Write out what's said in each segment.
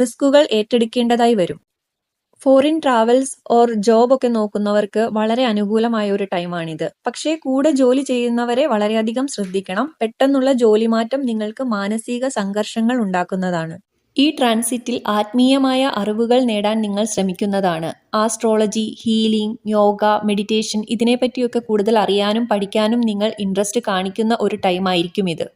റിസ്കുകൾ ഏറ്റെടുക്കേണ്ടതായി വരും. Foreign travels or job ഒക്കെ നോക്കുന്നവർക്ക് വളരെ അനുകൂലമായ ഒരു ടൈമാണിത് പക്ഷേ കൂടെ ജോലി ചെയ്യുന്നവരെ വളരെയധികം ശ്രദ്ധിക്കണം. പെട്ടെന്നുള്ള ജോലി മാറ്റം നിങ്ങൾക്ക് മാനസിക സംഘർഷങ്ങൾ ഉണ്ടാക്കുന്നതാണ്. ഈ ട്രാൻസിറ്റിൽ ആത്മീയമായ അറിവുകൾ നേടാൻ നിങ്ങൾ ശ്രമിക്കുന്നതാണ്. ആസ്ട്രോളജി ഹീലിംഗ് യോഗ മെഡിറ്റേഷൻ ഇതിനെപ്പറ്റിയൊക്കെ കൂടുതൽ അറിയാനും പഠിക്കാനും നിങ്ങൾ ഇൻട്രസ്റ്റ് കാണിക്കുന്ന ഒരു ടൈമായിരിക്കും ഇത്.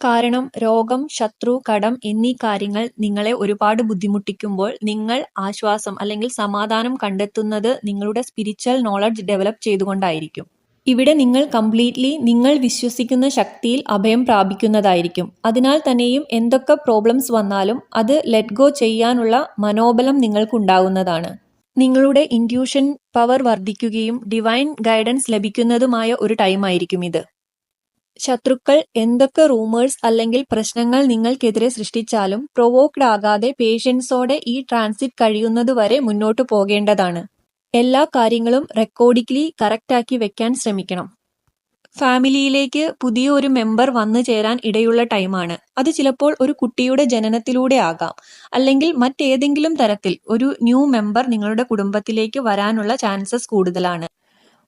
കാരണം രോഗം ശത്രു കടം എന്നീ കാര്യങ്ങൾ നിങ്ങളെ ഒരുപാട് ബുദ്ധിമുട്ടിക്കുമ്പോൾ നിങ്ങൾ ആശ്വാസം അല്ലെങ്കിൽ സമാധാനം കണ്ടെത്തുന്നത് നിങ്ങളുടെ സ്പിരിച്വൽ നോളജ് ഡെവലപ്പ് ചെയ്തുകൊണ്ടായിരിക്കും. ഇവിടെ നിങ്ങൾ കംപ്ലീറ്റ്ലി നിങ്ങൾ വിശ്വസിക്കുന്ന ശക്തിയിൽ അഭയം പ്രാപിക്കുന്നതായിരിക്കും. അതിനാൽ തന്നെയും എന്തൊക്കെ പ്രോബ്ലംസ് വന്നാലും അത് ലെറ്റ് ഗോ ചെയ്യാനുള്ള മനോബലം നിങ്ങൾക്കുണ്ടാകുന്നതാണ് നിങ്ങളുടെ ഇൻഡ്യൂഷൻ പവർ വർദ്ധിക്കുകയും ഡിവൈൻ ഗൈഡൻസ് ലഭിക്കുന്നതുമായ ഒരു ടൈം ആയിരിക്കും ഇത്. ശത്രുക്കൾ എന്തൊക്കെ റൂമേഴ്സ് അല്ലെങ്കിൽ പ്രശ്നങ്ങൾ നിങ്ങൾക്കെതിരെ സൃഷ്ടിച്ചാലും പ്രൊവോക്ഡ് ആകാതെ പേഷ്യൻസോടെ ഈ ട്രാൻസിറ്റ് കഴിയുന്നത് വരെ മുന്നോട്ടു പോകേണ്ടതാണ്. എല്ലാ കാര്യങ്ങളും റെക്കോർഡിക്കലി കറക്റ്റാക്കി വെക്കാൻ ശ്രമിക്കണം. ഫാമിലിയിലേക്ക് പുതിയ ഒരു മെമ്പർ വന്നു ചേരാൻ ഇടയുള്ള ടൈമാണ് അത് ചിലപ്പോൾ ഒരു കുട്ടിയുടെ ജനനത്തിലൂടെ ആകാം. അല്ലെങ്കിൽ മറ്റേതെങ്കിലും തരത്തിൽ ഒരു ന്യൂ മെമ്പർ നിങ്ങളുടെ കുടുംബത്തിലേക്ക് വരാനുള്ള ചാൻസസ് കൂടുതലാണ്.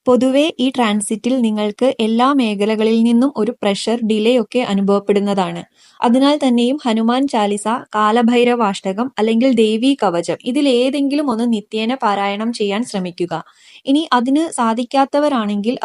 പൊതുവെ ഈ ട്രാൻസിറ്റിൽ നിങ്ങൾക്ക് എല്ലാ മേഖലകളിൽ നിന്നും ഒരു പ്രഷർ ഡിലേ ഒക്കെ അനുഭവപ്പെടുന്നതാണ്. അതിനാൽ തന്നെയും ഹനുമാൻ ചാലിസ കാലഭൈരവാഷ്ടകം അല്ലെങ്കിൽ ദേവി കവചം ഇതിൽ ഏതെങ്കിലും ഒന്ന് നിത്യേന പാരായണം ചെയ്യാൻ ശ്രമിക്കുക. ഇനി അതിന് സാധിക്കാത്തവരാണെങ്കിൽ